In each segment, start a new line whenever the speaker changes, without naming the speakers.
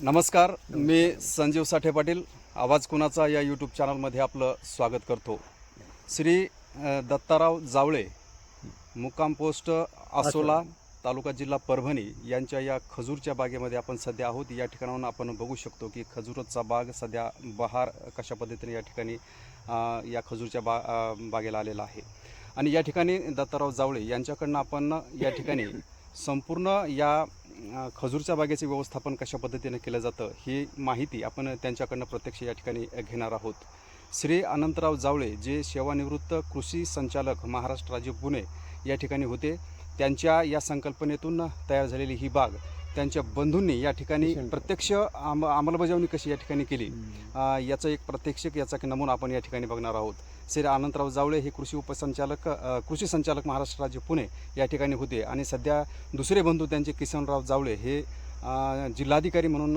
नमस्कार मी संजीव साठे पाटील. आवाज कुणाचा या यूट्यूब चॅनलमध्ये आपलं स्वागत करतो. श्री दत्ताराव जावळे मुक्काम पोस्ट आसोला तालुका जिल्हा परभणी यांच्या या खजूरच्या बागेमध्ये आपण सध्या आहोत. या ठिकाणाहून आपण बघू शकतो की खजूरचा बाग सध्या बहार कशा पद्धतीने या ठिकाणी या खजूरच्या बा बागेला आलेला आहे. आणि या ठिकाणी दत्ताराव जावळे यांच्याकडनं आपण या ठिकाणी संपूर्ण या खजूरच्या बागेचे व्यवस्थापन कशा पद्धतीने केलं जातं ही माहिती आपण त्यांच्याकडनं प्रत्यक्ष या ठिकाणी घेणार आहोत. श्री अनंतराव जावळे जे सेवानिवृत्त कृषी संचालक महाराष्ट्र राज्य पुणे या ठिकाणी होते त्यांच्या या संकल्पनेतून तयार झालेली ही बाग त्यांच्या बंधूंनी या ठिकाणी प्रत्यक्ष आम अंमलबजावणी कशी या ठिकाणी केली? याचा एक प्रत्यक्ष याचा एक नमुना आपण या ठिकाणी बघणार आहोत. श्री अनंतराव जावळे हे कृषी उपसंचालक कृषी संचालक महाराष्ट्र राज्य पुणे या ठिकाणी होते. आणि सध्या दुसरे बंधू त्यांचे किसनराव जावळे हे जिल्हाधिकारी म्हणून.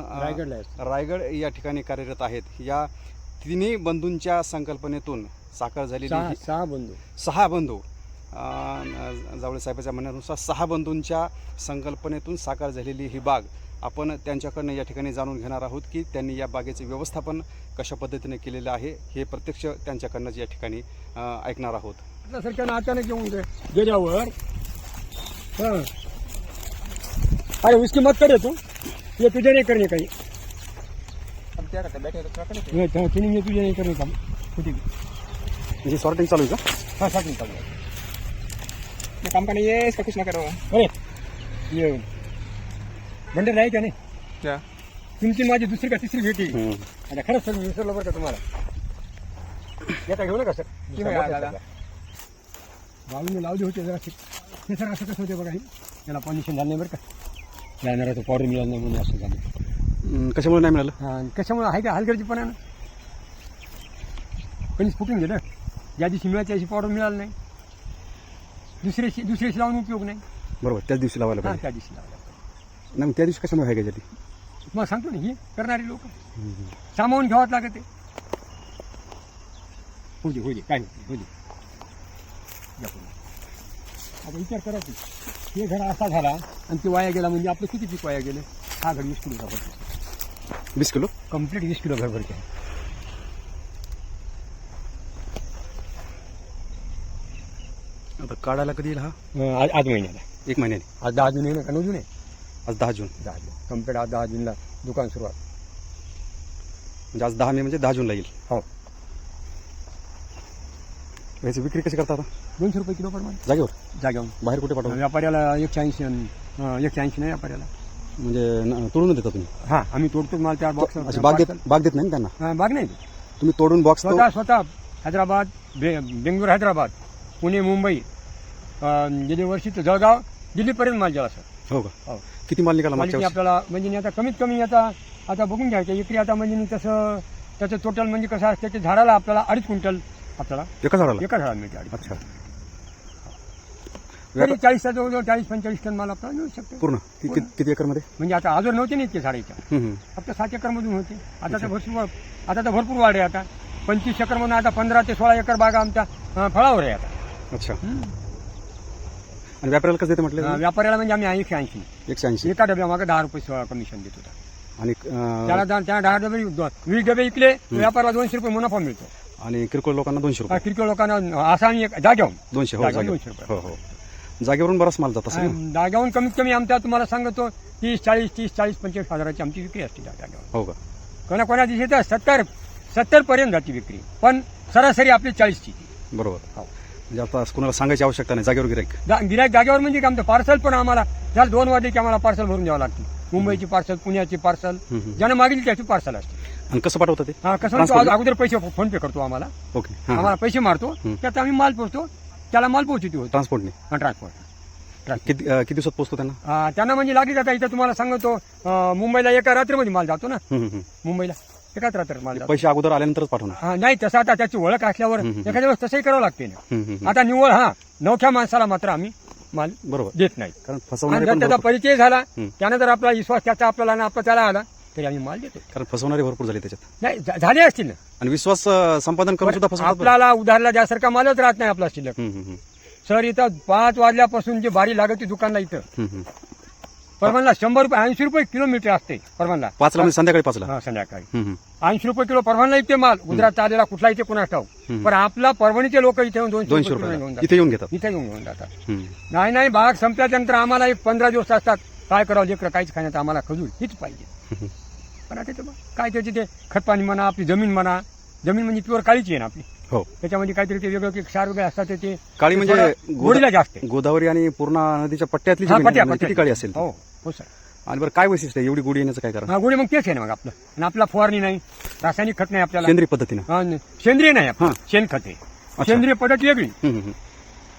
रायगड या ठिकाणी कार्यरत आहेत. या तिन्ही बंधूंच्या संकल्पनेतून साकार झालेली
सहा सहा बंधू.
सहा बंधू. जावळे साहेबाच्या म्हणण्यानुसार सहा बंधूंच्या संकल्पनेतून साकार झालेली ही बाग आपण त्यांच्याकडनं या ठिकाणी जाणून घेणार आहोत की त्यांनी या बागेचे व्यवस्थापन कशा पद्धतीने केलेलं आहे हे प्रत्यक्ष त्यांच्याकडनंच या ठिकाणी ऐकणार आहोत.
आपल्यासारख्या अचानक येऊन गेल्यावर. हं. अरे उसकी मत करे तू. ये तुझे नहीं करने काही. तिने ये तुझे नहीं करने का कुठे?
म्हणजे सॉर्टिंग चालू आहे का?
हाँ में चालू है।
मैं काम करने ये इसका कुछ ना करो
अरे ये बंडर आहे का नाही?
क्या?
तुमची माझी दुसरी का तिसरी भेटी? आता खरंच सर विसरलं बरं का तुम्हाला? येता घेऊ नका सर.
की होय दादा?
बाळूने लावले होते जरा हे सर असं कसं होते बघा हे? त्याला पॉल्युशन झालं नाही बरं का? जाणार तो पावडर मिळालं नाही म्हणून असं झालं.
हम्म, कशामुळे नाही मिळालं?
हा आणि कशामुळे? आहे का हलगर्जीपणानं कणीच फुटून गेलं? ज्या दिवशी मिळायच्या दिवशी पावडर मिळालं नाही. दुसऱ्याशी दुसऱ्याशी लावून उपयोग नाही।
बरोबर त्याच दिवशी लावायला
हा
पाहिजे.
त्या दिवशी लावला
नाही मग त्या दिवशी कशामुळे आहे
सांगतो ना हे करणारी लोक सामावून घ्यावंच लागत ते हो दे हो दे काय नाही हो दे. या पुढे. आता विचार करा की हे घर असा झाला आणि ते वाया गेला म्हणजे आपलं किती पीक वाया गेलं? हा घर वीस किलो भर
वीस किलो?
कंप्लीट वीस किलो भर केलं
आता काढायला कधी येईल हा
अं, आज आज महिन्याला
एक महिन्याने
आज दहा जून आहे ना का नऊ जून आहे
आज दहा जून।
दहा जून। कंप्लीट आज दहा जूनला दुकान सुरुवात
म्हणजे आज दहा मे म्हणजे दहा जूनला येईल
हो।
याची विक्री कशी करता आता
दोनशे रुपये किलो प्रमाणे
जागेवर?
जाग्यावर
बाहेर कुठे पाठवता
व्यापाऱ्याला एकशे ऐंशी आणि, अं, एकशे ऐंशी नाही व्यापाऱ्याला।
म्हणजे न- तोडून देता तुम्ही?
हा आम्ही तोडतो माल त्या बॉक्स
अशी बाग देत बाग देत नाही ना त्यांना?
बाग नाही
तुम्ही तोडून बॉक्स
स्वतः स्वतः हैदराबाद बे बेंगलोर हैदराबाद। पुणे मुंबई अं, गेल्या वर्षी तर जळगाव दिल्लीपर्यंत माल गेला सर.
हो का?
हो.
किती माल निघाला मागच्या
मालिकी
वर्षी?
आपल्याला म्हणजे आता कमीत कमी आता आता बघून घ्यायचं इकडे आता म्हणजे तसं त्याचं टोटल म्हणजे कसं असतं त्याच्या झाडाला आपल्याला अडीच क्विंटल आपल्याला
एका झाडाला?
एका झाडाला मिळते अडीच
अच्छा.
तरी चाळीसचा जवळजवळ चाळीस पंचेचाळीस टन माल आपल्याला मिळू शकतो.
पूर्ण? कि- कि- किती एकरमध्ये
म्हणजे आता अजून नव्हते ना इतके झाडे इथं.
हम्म, हम्म.
फक्त सात एकरमधून होते. आता तर भरपूर आता तर भरपूर वाढ आहे आता. पंचवीस एकरमधून आता पंधरा ते सोळा एकर बागा आमच्या अं, फळावर आहे आता.
अच्छा. आणि व्यापाऱ्याला कसं देते म्हटलं?
अं, व्यापाऱ्याला म्हणजे आम्ही एकशे ऐंशी.
एकशे ऐंशी.
एका डब्यामागे दहा रुपये सोळा कमिशन देत होता.
आणि अं,
त्याला दहा- त्याला दहा डबे वीस डबे विकले व्यापाऱ्याला दोनशे रुपये मुनाफा मिळतो.
आणि किरकोळ लोकांना दोनशे रुपये.
किरकोळ लोकांना असा आम्ही एक जाग्याहून
दोनशे हो
जागेवर
जागेवर
दोनशे रुपये.
हो हो. जागेवरून बराच माल जात असेल ना?
आणि जाग्याहून कमीत कमी आमच्या तुम्हाला सांगतो तीस चाळीस तीस चाळीस पंचवीस हजाराची आमची विक्री असते त्या जाग्यावर
हो का?
कोणा कोणा दिवशी तर सत्तर सत्तर पर्यंत जाते विक्री. पण सरासरी आपली चाळीसची.
बरोबर.
हो.
म्हणजे आता कुणाला सांगायची आवश्यकता नाही. जागेवर गिराईक
गिरायक जागेवर म्हणजे काय? आमचं पार्सल पण आम्हाला झालं दोन वाजले की आम्हाला पार्सल भरून द्यावं लागते मुंबईची पार्सल पुण्याची पार्सल. ज्यानं मागेल त्याची पार्सल असते.
आणि कसं पाठवतं ते?
हा कसं
Transport
अगोदर पैसे फोन पे करतो आम्हाला.
ओके
आम्हाला पैसे मारतो. त्यात आम्ही माल पोचतो त्याला माल पोहोचतो
ट्रान्सपोर्टने
ट्रान्सपोर्ट
किती अं, किती दिवसात पोहोचतो त्यांना?
त्यांना म्हणजे लागली जाता इथं तुम्हाला सांगतो अं, मुंबईला एका रात्रीमध्ये माल जातो ना.
हम्म, हम्म, हम्म.
मुंबईला. एकाच रात्र माल जातो
पैसे अगोदर आल्यानंतरच पाठवणार
हा नाही तसं आता त्याची ओळख असल्यावर
हम्म, हम्म.
एखाद्या वेळेस तसंही करावं लागते ना
हम्म, हम्म, हम्म.
आता निव्वळ हा नवख्या माणसाला मात्र आम्ही माल
बरोबर
देत नाही
कारण
आणि
फसवणारे
जर
पण
त्याचा
भरपूर-
परिचय झाला
हम्म.
त्यानं जर आपला विश्वास त्याचा आपल्याला आणि आपला त्याला आला तरी आम्ही माल देतो
कारण फसवणारे भरपूर झाले त्याच्यात
नाही झा- झाले असतील ना
आणि विश्वास अं, संपादन करून सुद्धा फसवतात बरं.
आपल्याला उधारला ज्यासारखा मालच राहत नाही आपला शिल्लक
हम्म, हम्म, हम्म.
सर इथं पाच वाजल्यापासून जी बारी लागते दुकानला इथं
हम्म, हम्म.
परवानला शंभर रुपये ऐंशी रुपये किलोमीटर असते परवानला
पाचला म्हणजे संध्याकाळी पाचला?
हा संध्याकाळी.
हम्म.
ऐंशी रुपये किलो परवानला इथे माल. गुजरात आलेला कुठला इथे कोणा ठाऊ. पण आपला परभणीचे लोक इथे येऊन दोनशे
दोनशे
रुपये किलो घेऊन
रुपये
जातात.
इथे येऊन घेतात.
इथे येऊन घेऊन जातात.
हम्म.
नाही नाही बाग संपल्याच्या नंतर आम्हाला एक पंधरा दिवस असतात. काय करावं लेकरं काहीच खाण्यात आम्हाला खजूर हीच पाहिजे. पण आता ते बघ, काय त्याचे ते खतपाणी म्हणा आपली जमीन म्हणा जमीन म्हणजे प्युअर काळीची आहे ना आपली.
हो.
त्याच्यामध्ये काहीतरी ते वेगळं ते क्षार वगैरे असतात ते- ते
काळी म्हणजे
थोडं
गोदा-
गोडीला जास्त आहे.
गोदावरी आणि पूर्णा नदीच्या पट्ट्यातली
हा,
जमीन आहे.
पट्ट्या-
म्हणजे किती
पट्ट्या.
काळी असेल ती?
हो. हो सर.
आणि बरं काय वैशिष्ट्य आहे? एवढी गोडी येण्याचं काय कारण?
हा गोडी मग तेच आहे ना मग आपलं. आणि आपला फवारणी नाही रासायनिक खत नाही आपल्याला.
सेंद्रिय पद्धतीनं?
हा, न- सेंद्रिय नाही आपलं.
हा.
शेणखत आहे. सेंद्रिय पद्धत वेगळी.
हम्म, हम्म, हम्म.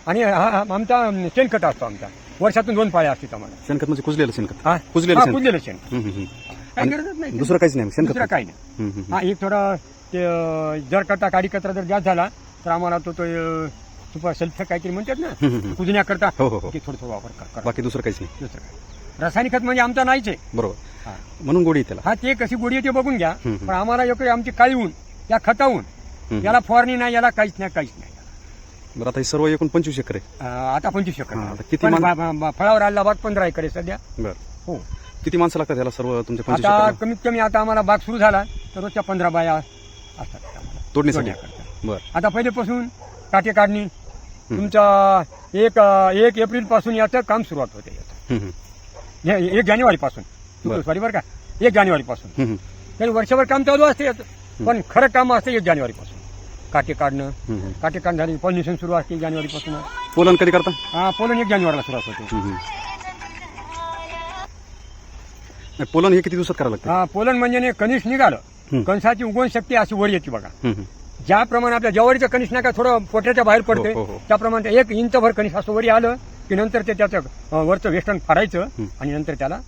आणि हा हा, आमचा शेणखत असतो आमचा. वर्षातून दोन पाळ्या असतात आम्हाला.
शेणखत म्हणजे कुजलेलं शेणखत.
हा.
कुजलेलं
हा,
शेण
कुजलेलं शेण.
हम्म, हम्म, हम्म.
काही गरजच नाही.
दुसरं काहीच नाही शेणखत
दुसरं काही नाही.
हम्म, हम्म,
हा एक थोडं ते अं, जर करता काडी कचरा जर जास्त झाला तर आम्हाला तो तो अं, सुपर सल्फर काहीतरी म्हणतात ना
हम्म, हम्म.
कुजण्याकरता
हो हो हो.
ते थोडं थोडं वापर कर- करा.
बाकी दुसरं काहीच नाही.
दुसरं काय रासायनिक खत म्हणजे आमचा नाहीच आहे
बरोबर
हा.
म्हणून गोडी त्याला
हा ते कशी गोडी आहे ते बघून घ्या
हम्म, हम्म.
पण आम्हाला योग्य आमची काळीहून या खताहून. याला फवारणी नाही याला काहीच नाही काहीच नाही
बरं आता हे सर्व एकूण पंचवीस एकर आहे
अं, आता पंचवीस
हा,
एकर
आता किती
पण
मान-
बा- बा- बा- फळावर आलेला बाग पंधरा एकर आहे सध्या
बरं
हो
किती माणसं लागतात त्याला सर्व तुमच्या पंचवीस
आता
एकरला?
कमीत कमी आता आम्हाला बाग सुरू झाला तर रोजच्या पंधरा बाया असतात आम्हाला.
तोडणीसाठी. बरं
आता पहिलेपासून काटे काढणी तुमचा एक एक एप्रिलपासून याचं काम सुरुवात होते याचं.
हम्म, हम्म.
हे- एक जानेवारी पासून सॉरी बरं का? एक जानेवारी पासून
हम्म,
तरी वर्षभर काम चालू असते. पण खरं काम असते एक जानेवारी पासून काटे काढणं
हम्म, हम्म.
काटे काढणं झाली पॉल्युशन सुरू असते एक जानेवारी पासून
पोलन कधी करता?
हा पोलन एक जानेवारीला सुरुवात होते.
हम्म, हम्म. नाही, पोलन हे किती दिवसात करावं लागतं?
हा पोलन म्हणजे ने कनिष निघालं. कणसाची उगवण शक्ती अशी वर येते बघा.
हम्म, हम्म.
ज्याप्रमाणे आपल्या जवारीचं कनिष नाही का थोडं पोट्याच्या बाहेर पडते
हो, हो, हो.
त्याप्रमाणे ते एक इंचभर कनिष असं वरी आलं की नंतर ते त्याचं वरचं वेस्टर्न
हम्म.
आणि नंतर त्याला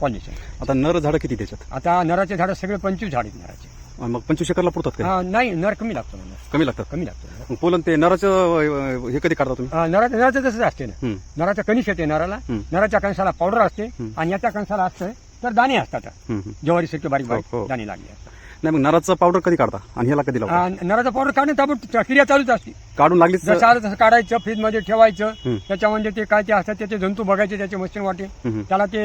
पॉल्युशन
आता नर झाडं किती त्याच्यात
आता नराचे झाडं सगळे पंचवीस झाड आहेत नराचे
मग पंचवीस एकरला पुरतात का
हा, नाही नर कमी लागतो
कमी लागतात
कमी लागतो
मग पोलन ते नराचं हे कधी काढता तुम्ही
हा, नराचं नराचं तसंच असते ना. नराचं कनिष येते नराला. नराच्या कणसाला पावडर असते.
आणि
याच्या कणसाला असतं तर दाणे असतात
हम्म, हम्म.
ज्वारी सारखे बारीक
हो, हो.
बारीक दाणे लागले असतात
नाही मग नराचं पावडर कधी काढता आणि ह्याला कधी लावता
नराचं पावडर काढणं ताबडतोब क्रिया चालूच असते
काढून लागलीच
जसं आलं तसं काढायचं फ्रीजमध्ये ठेवायचं
हम्म.
त्याच्यामध्ये ते काय ते असतात त्याचे जंतू बघायचे त्याचे मशीन वाटे. त्याला ते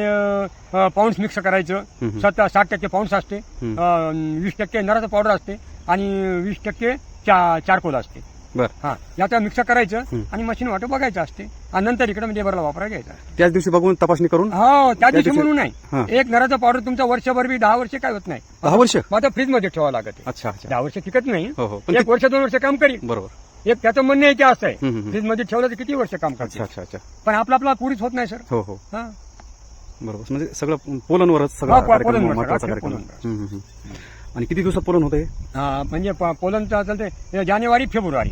पाऊंड्स मिक्स करायचं
हम्म.
सत्तर साठ टक्के पाऊंड्स असते. अं, वीस टक्के नराचं पावडर असते आणि वीस टक्के चा चारकोल असते
बर.
हा याचा मिक्स करायचं. आणि मशीन वाटे बघायचं असते. आणि नंतर इकडे म्हणजे बरं वापरा घ्यायचा
त्याच दिवशी बघून तपासणी करून?
हो त्या दिवशी म्हणून
हा.
नाही एक नराचं पावडर तुमचा वर्षभर बी दहा वर्ष काय होत नाही.
दहा वर्ष?
मग फ्रीजमध्ये ठेवावं लागत आहे.
अच्छा अच्छा.
दहा वर्ष टिकत नाही.
हो हो. पण
एक
ते-
वर्ष दोन वर्ष काम करील
बरोबर.
एक त्याचं म्हणणं आहे की असं आहे.
हम्म.
फ्रीजमध्ये ठेवलं तर किती वर्ष काम
अच्छा
करते
अच्छा अच्छा.
पण आपला आपला पुरीच होत नाही सर
हो हो.
हा.
बरोबर. म्हणजे सगळं पोलनवरच सगळं
हा, पो-
कार्यक्रम
पोलनवर
महत्त्वाचा
सगळं,
कार्यक्रम.
पोलनवर.
हम्म, हम्म, हम्म. आणि किती दिवसात पोलन होते
हा, म्हणजे प- चालते हे जानेवारी फेब्रुवारी.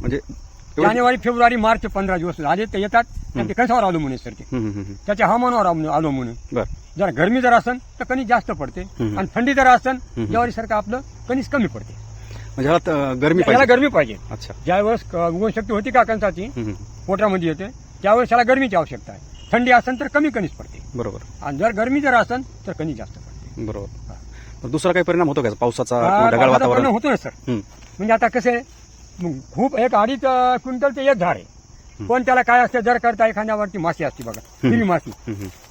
म्हणजे एवढं-
जानेवारी फेब्रुवारी मार्च पंधरा दिवस आले ते येतात आणि ते कशावर अवलंबून आहे सर ते?
हम्म, हम्म, हम्म.
त्याच्या हवामानावर अवलंबून- अवलंबून आहे.
बर.
जर गरमी जर असेल तर कणीस जास्त पडते.
हम्म.
आणि थंडी जर असेल
हम्म.
ज्यावेळी सारखं आपलं कणीस कमी पडते.
म्हणजे ह्याला त- गरमी
याला
पाहिजे.
गरमी पाहिजे.
अच्छा.
ज्यावेळेस क- उगवणशक्ती होती का कणसाची?
हम्म, हम्म.
पोटामध्ये येते. त्यावेळेस त्याला गरमीची आवश्यकता आहे. थंडी असेल तर कमी कणीस पडते.
बरोबर.
आणि जर गरमी जर असेल तर कणीस जास्त पडते.
बरोबर. दुसरा काही परिणाम होतो का? पावसाचा किंवा ढगाळ वातावरण?
होतो ना सर. म्हणजे आता कसं आहे खूप एक अडीच अं, क्विंटल ते एक झाड आहे. पण त्याला काय असते जर करता एखाद्यावरती माशी असते बघा हिरवी माशी.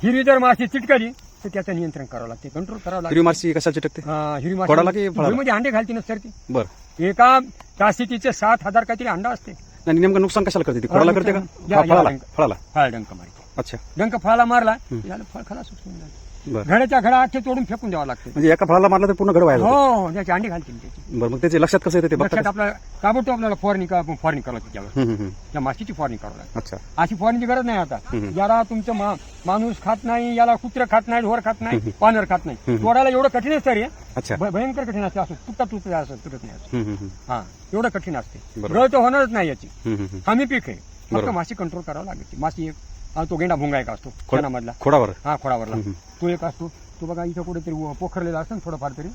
हिरवी जर माशी चिटकली तर त्याचं नियंत्रण करावं लागते कंट्रोल करावं लागते.
हिरवी मारची कशा चिटकते?
अं, हिरवी
फळाला की फळाला?
मध्ये अंडे घालते ना सर ती.
बर.
एका तासितीचे सात हजार काहीतरी अंडा असते.
नाही नेमकं नुकसान कशाला करते ती? खोडाला करते का?
या-
हा,
या
फळाला. फळाला.
फळ डंक मारते.
अच्छा.
डंक फळाला मारला याला फळ खलास होऊन जातं.
बर.
घड्याच्या घडा आखे तोडून फेकून द्यावं लागते.
म्हणजे एका फळाला मारला तर पूर्ण घड व्हायला
हो हो, त्याचे अंडे घालतील त्याची
बरं मग त्याचे लक्षात कसं येतं ते
लक्षात आपल्याला ताबडतोब आपल्याला फवारणी का- फवारणी करावं लागते त्यावर
हम्म, हम्म, हम्म.
त्या माशीची फवारणी करावं लागते.
अच्छा.
अशी फवारणीची गरज नाही आता.
हम्म.
याला तुमचं मा- माणूस खात नाही याला कुत्र खात नाही ढोर खात नाही पानर खात नाही.
हम्म.
तोडायला एवढं कठीण असतं रे.
अच्छा.
भ- भयंकर कठीण असते असं तुटता तुटत असं तुटत नाही. असं
हम्म, हम्म, हम्म.
हा एवढं कठीण असते.
बरोबर.
गळ तर होणारच नाही याची.
हम्म, हम्म, हम्म.
हमी पीक आहे. फक्त
बरोबर.
माशी कंट्रोल करावं लागते माशी एक हा, तो गेंडा भुंगा एक असतो
खोड-
मधला
खोडावर?
हा खोडावरला.
हम्म.
तो एक असतो. तो बघा इथं कुठेतरी व- पोखरलेला असतो ना थोडंफार तरी.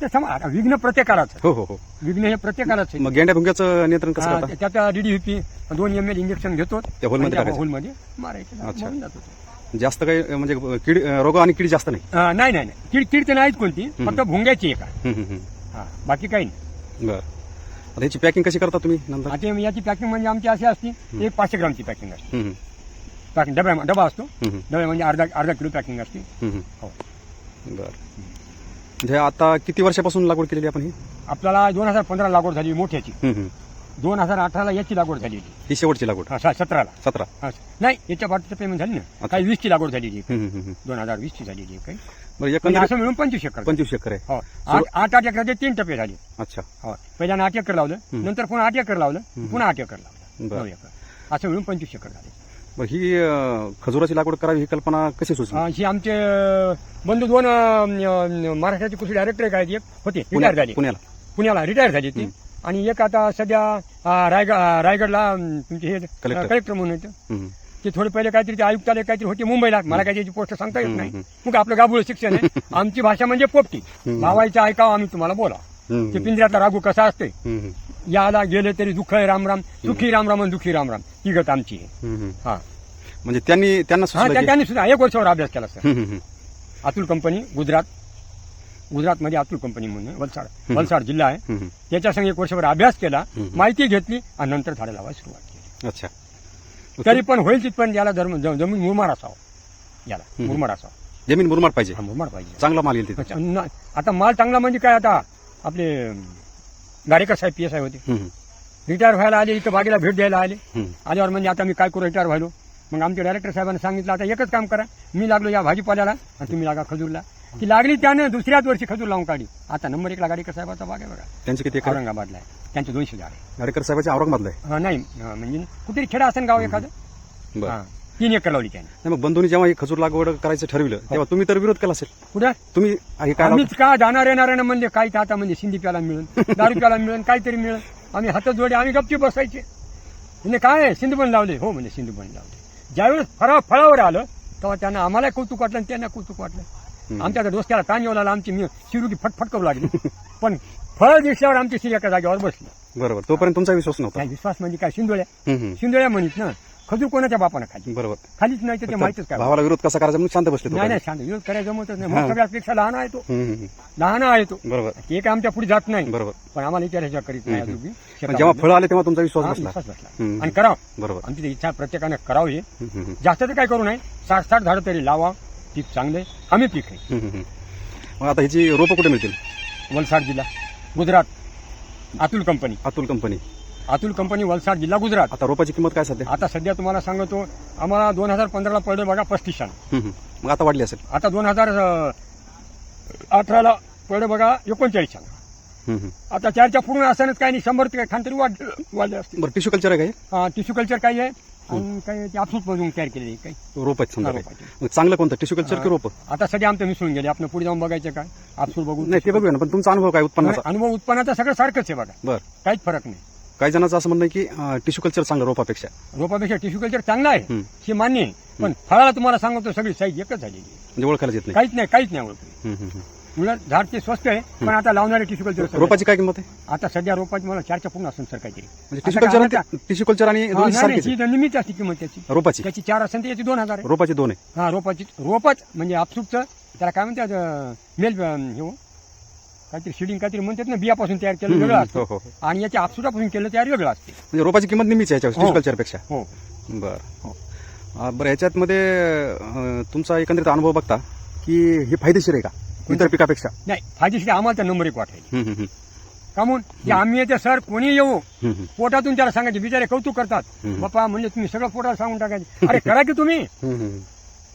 ते सम आता विघ्न प्रत्येकालाच.
हो हो हो.
विघ्न हे प्रत्येकालाच आहे.
मग गेंड्या भुंग्याचं नियंत्रण कसं
हा,
करता?
त्याच्या डीडीपी दोन एम एल इंजेक्शन घेतो.
त्या होलमध्ये टाकायचं?
होलमध्ये मारायचं.
अच्छा.
मरून जातो तो.
जास्त काही म्हणजे कीड रोग आणि कीड जास्त नाही?
नाही नाही नाही. कीड कीड तर नाहीच कोणती फक्त भुंग्याची एक आहे.
हम्म, हम्म, हम्म.
हा, बाकी काही नाही.
बरं. आता ह्याची पॅकिंग कशी करता तुम्ही नंतर?
आता याची पॅकिंग म्हणजे आमची अशी असते एक पाचशे ग्रामची पॅकिंग असते.
हम्म, हम्म.
पॅकिंग डब्या डबा असतो
हम्म, हम्म,
डब्यामध्ये अर्धा अर्धा किलो पॅकिंग असते.
हम्म.
हो.
बरं. म्हणजे आता किती वर्षापासून लागवड केलेली आपण ही?
आपल्याला दोन हजार पंधरा लागवड झाली मोठ्याची.
हम्म.
दोन हजार अठराला याची लागवड झालेली
ही शेवटची लागवड?
हा सा- सतराला.
सतरा.
हा, नाही याच्या बाबतीचं पेमेंट झाली ना. काही वीसची लागवड झालेली आहे
हम्म, हम्म, हम्म.
दोन हजार वीसची झालेली आहे काही.
बरं
म्हणजे
एकंदरीत
असं मिळून पंचवीस एकर.
पंचवीस एकर आहे.
हो. आठ आठ आठ एकराचे तीन टप्पे झाले.
अच्छा.
हो. पहिल्यानं आठ एकर लावलं. नंतर पुन्हा आठ एकर लावलं पुन्हा आठ एकर लावलं.
बरं.
नऊ एकर. असं मिळून पंचवीस एकर झाले.
ही अं, खजुराची लागवड करावी ही कल्पना कशी सुचली?
अशी आमचे अं, बंधू दोन अं, अं, महाराष्ट्राचे कृषी डायरेक्टर एक होते रिटायर
पुण्या-
झाले.
पुण्याला.
पुण्याला रिटायर झाले ते. आणि एक आता सध्या अं, रायगड अं, रायगडला अं, तुमचे हे
कलेक्टर.
कलेक्टर म्हणून होते
हम्म.
ते थोडे पहिले काहीतरी ते आयुक्तालय काहीतरी होते मुंबईला. मला काही त्याची पोस्ट सांगता येत नाही. मग आपलं गाभूळ शिक्षण आहे. आमची भाषा म्हणजे पोपटी. भावायचं ऐकावं आम्ही तुम्हाला बोला.
हम्म,
ते पिंजऱ्यातला रागू कसा असते
हम्म,
याला गेले तरी दुःख आहे रामराम सुखी रामराम आणि दुःखी रामराम. ही गत आमची आहे.
हम्म, हम्म.
हा.
म्हणजे त्यांनी त्यांना
हा
सुचलं
त्या-
की-
त्यांनी सुद्धा एक वर्षावर अभ्यास केला सर.
हम्म, हम्म, हम्म.
अतुल कंपनी गुजरात. गुजरातमध्ये अतुल कंपनी म्हणून वलसाड. वलसाड जिल्हा आहे.
हम्म, हम्म.
त्याच्या संग एक वर्षभर अभ्यास केला
हम्म.
माहिती घेतली आणि नंतर झाडे लावायला सुरुवात केली.
अच्छा.
तरी पण होईल तिथपर्यंत याला धर्म जमीन मुरमाड असावं. याला. मुरमाड असावं.
जमीन मुरमाड पाहिजे.
हा मुरमाड पाहिजे.
चांगला माल येईल तिथे.
अच्छा, न- आता माल चांगला म्हणजे काय आता? आपले अं, गाडेकर साहेब पी एस आय होते.
हम्म,
रिटायर व्हायला आले इथं बागेला भेट द्यायला आले.
हम्म.
आल्यावर म्हणजे आता मी काय करू रिटायर व्हायलो? मग आमच्या डायरेक्टर साहेबांनी सांगितलं आता एकच काम करा. मी लागलो या भाजीपाल्याला आणि तुम्ही लागा खजूरला. ती लागली त्यानं दुसऱ्याच वर्षी खजूर लावून काढली. आता नंबर एकला गाडीकर साहेबाचा बाग आहे बघा.
त्यांचे किती एकर?
औरंगाबादला आहे. त्यांचे दोनशे झाड आहे.
गाडेकर साहेबाच्या औरंगाबादला आहे?
हा, नाही हा, म्हणजे कुठेतरी खेडा असेल गाव एखादं.
बरं.
हा तीन एकर लावली त्याने.
नाही मग बंधूंनी जेव्हा ही खजूर लागवड करायचं ठरविलं तेव्हा तुम्ही तर विरोध केला असेल.
कुठं?
तुम्ही हे काय
आम्हीच का जाणार येणार म्हणजे काय तर आता म्हणजे सिंधी प्याला मिळून दारू प्याला मिळून काहीतरी मिळून आम्ही हातात जोडे आम्ही गपची बसायचे. म्हणजे काय सिंधू पण लावले. हो म्हणजे सिंधू पण लावले. ज्यावेळेस फळा फळावर आलं तेव्हा त्यांना आम्हाला कौतुक वाटलं आणि त्यांना कौतुक वाटलं. आमच्या त्या डोसक्याला ताण येऊ लागला आमची मी शिरुकी फटफट करू लागली. पण फळ दिसल्यावर आमची स्त्री एका जागेवर बसली.
बरोबर. तोपर्यंत तुमचा विश्वास नव्हता.
विश्वास म्हणजे काय? शिंदोळ्या. शिंदोळ्या म्हणत ना खजूर कोणाच्या बापानं खाली
बरोबर.
खालीच नाही तर ते माहितच काय
भावाला विरोध कसा करायचा म्हणून शांत बसले
नाही शांत. विरोध करायला जमतच नाही. मग सगळ्यापेक्षा लहान आहे तो. लहान आहे तो.
बरोबर.
ते काय आमच्या पुढे जात नाही.
बरोबर.
पण आम्हाला विचारायच्या करीत नाही
जेव्हा फळं आले तेव्हा तुमचा विश्वास बसला.
आणि करावं.
बरोबर.
आमची ती इच्छा प्रत्येकाने करावी. जास्त तर काय करू नये. साठ साठ झाडं तरी लावा. पीक चांगले आम्ही पीक आहे.
मग आता ह्याची रोपं कुठे मिळतील?
वलसाड जिल्हा. Gujarat. Atul company.
Atul company.
Atul company Valsad जिल्हा गुजरात.
आता रोपाची किंमत काय सध्या?
आता सध्या तुम्हाला सांगतो आम्हाला दोन हजार पंधराला पडले बघा पस्तीस
हम्म. मग आता वाढली असेल.
आता दोन हजार अठराला पडले बघा एकोणचाळीस
हम्म, हम्म.
आता चारच्या पूर्ण असतानाच काही नाही शंभर ते खान तरी वाढ वाढले असते
बरं टिश्यू कल्चर आहे का
टिश्यू कल्चर काही आहे. आणि काही ते आपसूच मधून तयार केलेली काही.
हे रोप आहेत समजा
हा,
काही.
रोपाची.
मग चांगलं कोणतं? टिश्यू कल्चर की रोप?
आता सध्या आमचं मिसळून गेले. आपण पुढे जाऊन बघायचं काय. आपसूल बघू.
नाही ते बघूया ना पण तुमचा अनुभव काय उत्पन्नाचा?
अनुभव उत्पन्नाचा सगळं सारखंच आहे बघा.
बरं.
काहीच फरक नाही.
काही जणांचं असं म्हणणं आहे की टिश्यू कल्चर चांगलं रोपापेक्षा.
रोपापेक्षा टिश्यू कल्चर चांगलं आहे. हे मान्य आहे. पण फळाला तुम्हाला सांगतो सगळी साईज एकच झालेली आहे.
म्हणजे ओळखायला येत नाही.
काहीच नाही काहीच नाही ओळखली. उलट झाड ते स्वस्त आहे पण आता लावणारे टिश्यू कल्चर
रोपाची काय किंमत आहे?
आता सध्या रोपाची मला चारच्या पूर्ण असेल सर काहीतरी.
म्हणजे टिश्यू
आता
कल्चर
काय
आणि टिश्यू कल्चर आणि
हा,
दोन्ही
नाही,
सारखीच
नाही, ही निमित्त असते किंमत त्याची.
रोपाची.
त्याची चार असेल तर याची दोन हजार आहे.
रोपाची दोन आहे.
हा रोपाची रोपच म्हणजे आपसूकचं त्याला काय म्हणतात अं, मेल अं, हे हो, काहीतरी शिडिंग काहीतरी म्हणतात ना बियापासून तयार केलं वेगळं
हो
असतं
हो हो.
आणि याच्या आपसुटापासून केलं तयार वेगळं असते
म्हणजे रोपाची किंमत नेहमीच आहे
हो.
कल्चरपेक्षा
हो
बरं
हो.
अं, बरं याच्यातमध्ये अं, तुमचा एकंदरीत अनुभव बघता की हे फायदेशीर आहे का इतर पिकापेक्षा
नाही फायदेशीर आम्हाला तर नंबर एक वाटायला
हम्म, हम्म, हम्म.
का म्हणून की आम्ही येते सर कोणी येऊ
हम्म, हम्म.
पोटातून त्याला सांगायचे बिचारे कौतुक करतात
हम्म.
बापा म्हणजे तुम्ही सगळं पोटाला सांगून टाकायचे अरे करा की तुम्ही
हम्म, हम्म.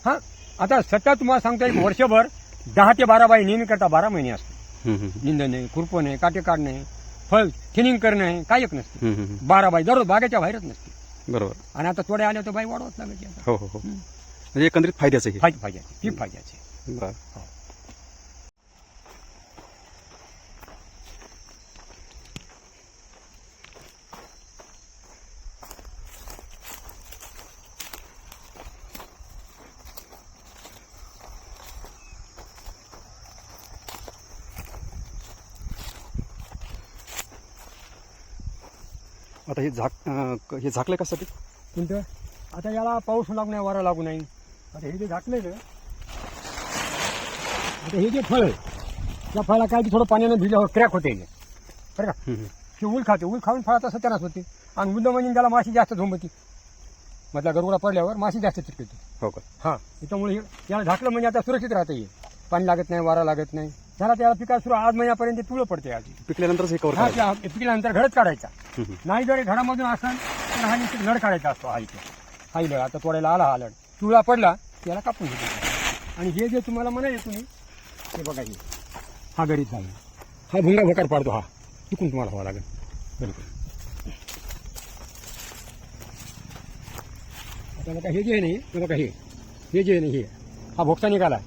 हा आता सध्या तुम्हाला सांगतो एक वर्षभर दहा ते बारा बाई नेहमी करता बारा महिने असते. निंदणे खुरपणे काटे काढणे फळ थिनिंग करणे काय एक नसते. बारा बाई दररोज बागेच्या बाहेरच नसते.
बरोबर.
आणि आता थोड्या आल्या तर बाई वाढवत लागायची
हो हो हो. म्हणजे एकंदरीत फायद्याचं हे.
फायदे फायद्याचे पीक फायद्याचे.
बरं. आता हे झाक हे झाकलंय कशासाठी?
कोणतं? आता याला पाऊस लागू नाही वारा लागू नाही आता हे जे झाकलेलं आता हे जे फळ आहे त्या फळाला काय की थोडं पाण्यानं भिजल्यावर क्रॅक होते. हे. बरं का. ते ऊल खाते. ऊल खाऊन फळाचा सत्यानाश होते. आणि उल म्हणजे त्याला माशी जास्त झोंबती. मधला गरुडा पडल्यावर माशी जास्त चिटकते
हो का?
हा. त्याच्यामुळे हे- याला झाकलं म्हणजे आता सुरक्षित राहता येईल पाणी लागत नाही वारा लागत नाही. झाला त्याला पिका सुरू आज महिन्यापर्यंत तुळं पडते आज
पिकल्यानंतरच हे कव्हर
हा
करायचं.
त्या पिकल्यानंतर घडच काढायचा.
हम्म.
नाही जर घरामधून असेल तर हा निश्चित घड काढायचा असतो हा इथे. हा इलड आता तोडायला आला हा लड. तुळा पडला त्याला कापून घेतो आणि हे जे तुम्हाला म्हणाले तुम्ही हे बघा हे. हा गरीब आहे हा भुंगा भकार पाडतो हा. चुकून तुम्हाला हवा लागेल. बिलकुल आता बघा हे जे आहे नाही हे बघा हे. हे जे आहे नाही हे हा भोगसा निघाला.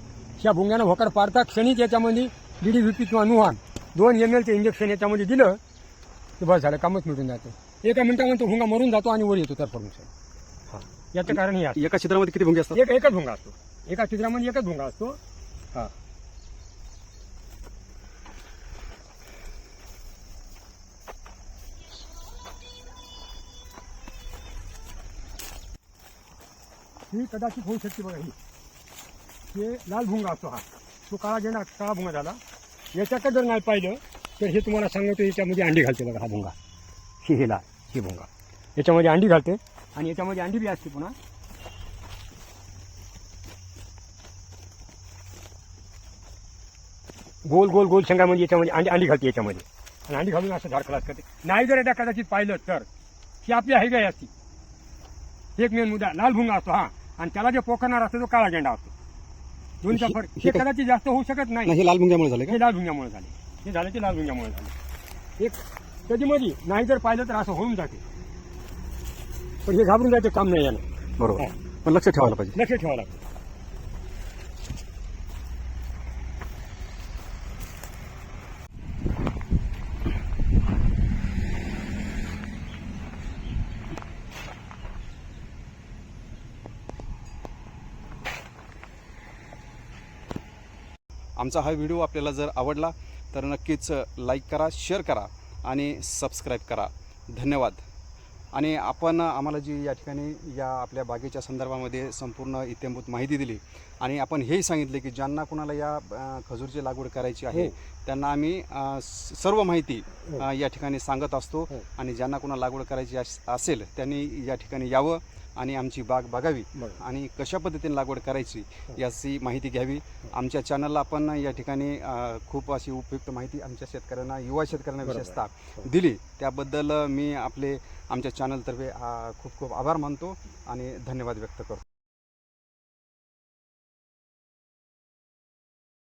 ह्या भुंग्यानं भोकार पाडता क्षणीच याच्यामध्ये डीडी व्ही पी किंवा नुहान दोन एम एलचं इंजेक्शन याच्यामध्ये दिलं की बस झालं कामच मिटून जातं. एका मिनिटामध्ये तो भुंगा मरून जातो आणि वर येतो तर पडून हा. याचं कारण हे असतं.
एका छिद्रामध्ये किती भुंगे असतात?
एक एकच भुंगा असतो. एका चित्रामध्ये एकच भुंगा असतो. हा. ही कदाचित होऊ शकते बघा ही. हे लाल भुंगा असतो हा. तो काळा गेला काळा भुंगा झाला. याच्याकडे जर नाही पाहिलं तर हे तुम्हाला सांगतो याच्यामध्ये अंडी घालते बघा हा भुंगा. ही हे लाल ही भुंगा. याच्यामध्ये अंडी घालते आणि याच्यामध्ये अंडी बी असते पुन्हा. गोल गोल गोल शेंगामध्ये याच्यामध्ये अंडी अंडी घालते याच्यामध्ये. आणि अंडी घालून असं झाड खलास करते. नाही जर एकदा कदाचित पाहिलं तर ही आपली आहे गाय असती. एक मेन मुद्दा लाल भुंगा असतो हा. आणि त्याला जे पोखरणार असतो तो काळा झेंडा असतो. दोन्हीचा
हे-
फरक
हे
हे कदाचित जास्त होऊ शकत नाही.
नाही हे लाल भुंग्यामुळे झाले का?
हे लाल भुंग्यामुळे झाले. हे झाले ते लाल भुंग्यामुळे झाले. एक कधी मधी नाही जर पाहिलं तर असं होऊन जाते. पण हे घाबरून जायचं काम नाही यानं
बरोबर. पण लक्ष ठेवायला पाहिजे.
लक्ष ठेवावं लागतं
आमचा हा व्हिडिओ आपल्याला जर आवडला तर नक्कीच लाईक करा शेअर करा आणि सबस्क्राईब करा धन्यवाद आणि आपण आम्हाला जी या ठिकाणी या आपल्या बागेच्या संदर्भामध्ये संपूर्ण इत्यंभूत माहिती दिली आणि आपण हेही सांगितले की ज्यांना कोणाला या खजूरची लागवड करायची आहे
हो.
त्यांना आम्ही सर्व माहिती
हो.
या ठिकाणी सांगत असतो
हो.
आणि ज्यांना कोणाला लागवड करायची अस- असेल त्यांनी या ठिकाणी यावं आणि आमची बाग बघावी. आणि कशा पद्धतीने लागवड करायची
हो.
याची माहिती घ्यावी आमच्या चॅनलला आपण या ठिकाणी खूप अशी उपयुक्त माहिती आमच्या शेतकऱ्यांना युवा शेतकऱ्यांना. विशेषतः
हो.
दिली त्याबद्दल मी आपले आमच्या चॅनलतर्फे खूप खूप आभार मानतो आणि धन्यवाद व्यक्त करतो